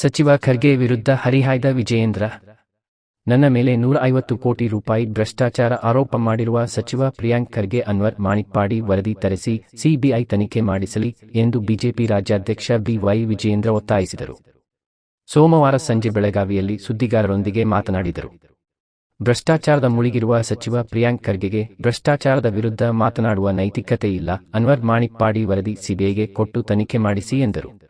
ಸಚಿವ ಖರ್ಗೆ ವಿರುದ್ಧ ಹರಿಹಾಯ್ದ ವಿಜಯೇಂದ್ರ. ನನ್ನ ಮೇಲೆ ನೂರ ಐವತ್ತು ಕೋಟಿ ರೂಪಾಯಿ ಭ್ರಷ್ಟಾಚಾರ ಆರೋಪ ಮಾಡಿರುವ ಸಚಿವ ಪ್ರಿಯಾಂಕ್ ಖರ್ಗೆ ಅನ್ವರ್ ಮಾಣಿಕ್ಪಾಡಿ ವರದಿ ತರಿಸಿ ಸಿಬಿಐ ತನಿಖೆ ಮಾಡಿಸಲಿ ಎಂದು ಬಿಜೆಪಿ ರಾಜ್ಯಾಧ್ಯಕ್ಷ ಬಿವೈ ವಿಜಯೇಂದ್ರ ಒತ್ತಾಯಿಸಿದರು. ಸೋಮವಾರ ಸಂಜೆ ಬೆಳಗಾವಿಯಲ್ಲಿ ಸುದ್ದಿಗಾರರೊಂದಿಗೆ ಮಾತನಾಡಿದರು. ಭ್ರಷ್ಟಾಚಾರದ ಮುಳುಗಿರುವ ಸಚಿವ ಪ್ರಿಯಾಂಕ್ ಖರ್ಗೆಗೆ ಭ್ರಷ್ಟಾಚಾರದ ವಿರುದ್ಧ ಮಾತನಾಡುವ ನೈತಿಕತೆ ಇಲ್ಲ ಅನ್ವರ್ ಮಾಣಿಕ್ಪಾಡಿ ವರದಿ ಸಿಬಿಐಗೆ ಕೊಟ್ಟು ತನಿಖೆ ಮಾಡಿಸಿ ಎಂದರು.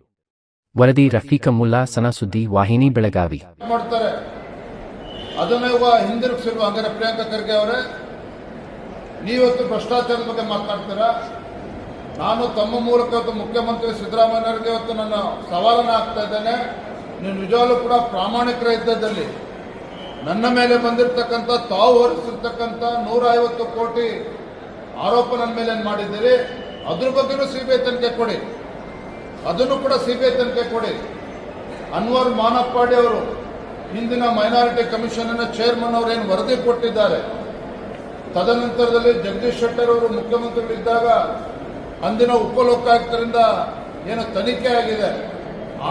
ವರದಿ ರಫೀಕ ಮುಲ್ಲಾ ಸನಸುದ್ದಿ ವಾಹಿನಿ ಬೆಳಗಾವಿ. ಮಾಡ್ತಾರೆ. ಅದನ್ನು ಇವಾಗ ಹಿಂದಿರುಗಿಸಿಲ್ವ ಹಂಗಾರೆ ಪ್ರಿಯಾಂಕಾ ಖರ್ಗೆ ಅವರೇ ನೀವತ್ತು ಭ್ರಷ್ಟಾಚಾರದ ಬಗ್ಗೆ ಮಾತನಾಡ್ತೀರ ನಾನು ತಮ್ಮ ಮೂಲಕ ಮುಖ್ಯಮಂತ್ರಿ ಸಿದ್ದರಾಮಯ್ಯವ್ರಿಗೆ ಇವತ್ತು ನನ್ನ ಸವಾಲನ್ನು ಹಾಕ್ತಾ ಇದ್ದೇನೆ. ನೀವು ನಿಜವಾಗ್ಲೂ ಕೂಡ ಪ್ರಾಮಾಣಿಕರ ಇದ್ದದಲ್ಲಿ ನನ್ನ ಮೇಲೆ ಬಂದಿರತಕ್ಕಂಥ, ತಾವು ಹೊರಿಸಿರ್ತಕ್ಕಂಥ ನೂರ ಐವತ್ತು ಕೋಟಿ ಆರೋಪ ನನ್ನ ಮೇಲೆ ಏನು ಮಾಡಿದ್ದೀರಿ? ಅದ್ರ ಬಗ್ಗೆನೂ ಸಿಬಿಐ ತನಿಖೆ ಕೊಡಿ. ಅದನ್ನು ಕೂಡ ಸಿಬಿಐ ತನಿಖೆ ಕೊಡಿ. ಅನ್ವರ್ ಮಾನಪ್ಪಾಡಿ ಅವರು ಹಿಂದಿನ ಮೈನಾರಿಟಿ ಕಮಿಷನ್ನ ಚೇರ್ಮನ್ ಅವರು ಏನು ವರದಿ ಕೊಟ್ಟಿದ್ದಾರೆ? ತದನಂತರದಲ್ಲಿ ಜಗದೀಶ್ ಶೆಟ್ಟರ್ ಅವರು ಮುಖ್ಯಮಂತ್ರಿಗಳಿದ್ದಾಗ ಅಂದಿನ ಉಪಲೋಕಾಯುಕ್ತರಿಂದ ಏನು ತನಿಖೆ ಆಗಿದೆ.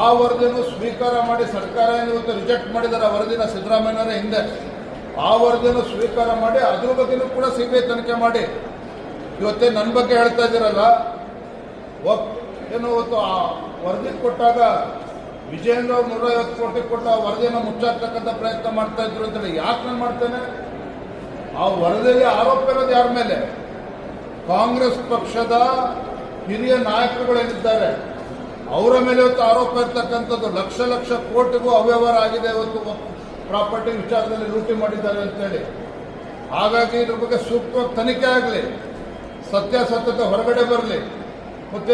ಆ ವರದಿಯನ್ನು ಸ್ವೀಕಾರ ಮಾಡಿ ಸರ್ಕಾರ ಏನು ರಿಜೆಕ್ಟ್ ಮಾಡಿದ್ದಾರೆ ಆ ವರದಿನ ಸಿದ್ದರಾಮಯ್ಯನವರ ಹಿಂದೆ. ಆ ವರದಿಯನ್ನು ಸ್ವೀಕಾರ ಮಾಡಿ ಅದ್ರ ಬಗ್ಗೆನೂ ಕೂಡ ಸಿಬಿಐ ತನಿಖೆ ಮಾಡಿ. ಇವತ್ತೇ ನನ್ನ ಬಗ್ಗೆ ಹೇಳ್ತಾ ಇದ್ದೀರಲ್ಲ ಏನು ಆ ವರದಿ ಕೊಟ್ಟಾಗ ವಿಜಯೇಂದ್ರ ಅವ್ರು ನೂರ ಐವತ್ತು ಕೋಟಿ ಕೊಟ್ಟು ಆ ವರದಿಯನ್ನು ಮುಚ್ಚಾಕ್ತಕ್ಕಂಥ ಪ್ರಯತ್ನ ಮಾಡ್ತಾ ಇದ್ರು ಅಂತೇಳಿ ಯಾಕೆ ನಾನು ಮಾಡ್ತೇನೆ? ಆ ವರದಿಯಲ್ಲಿ ಆರೋಪ ಇರೋದು ಯಾರ ಮೇಲೆ? ಕಾಂಗ್ರೆಸ್ ಪಕ್ಷದ ಹಿರಿಯ ನಾಯಕರುಗಳೇನಿದ್ದಾರೆ? ಅವರ ಮೇಲೆ ಇವತ್ತು ಆರೋಪ ಇರ್ತಕ್ಕಂಥದ್ದು ಲಕ್ಷ ಲಕ್ಷ ಕೋಟಿಗೂ ಅವ್ಯವಹಾರ ಆಗಿದೆ ಇವತ್ತು ಪ್ರಾಪರ್ಟಿ ವಿಚಾರದಲ್ಲಿ ಲೂಟಿ ಮಾಡಿದ್ದಾರೆ ಅಂತೇಳಿ ಹಾಗಾಗಿ ಇದ್ರ ಬಗ್ಗೆ ಸೂಕ್ತವಾಗಿ ತನಿಖೆ ಆಗಲಿ. ಸತ್ಯಾಸತ್ಯತೆ ಹೊರಗಡೆ ಬರಲಿ. ಮತ್ತೆ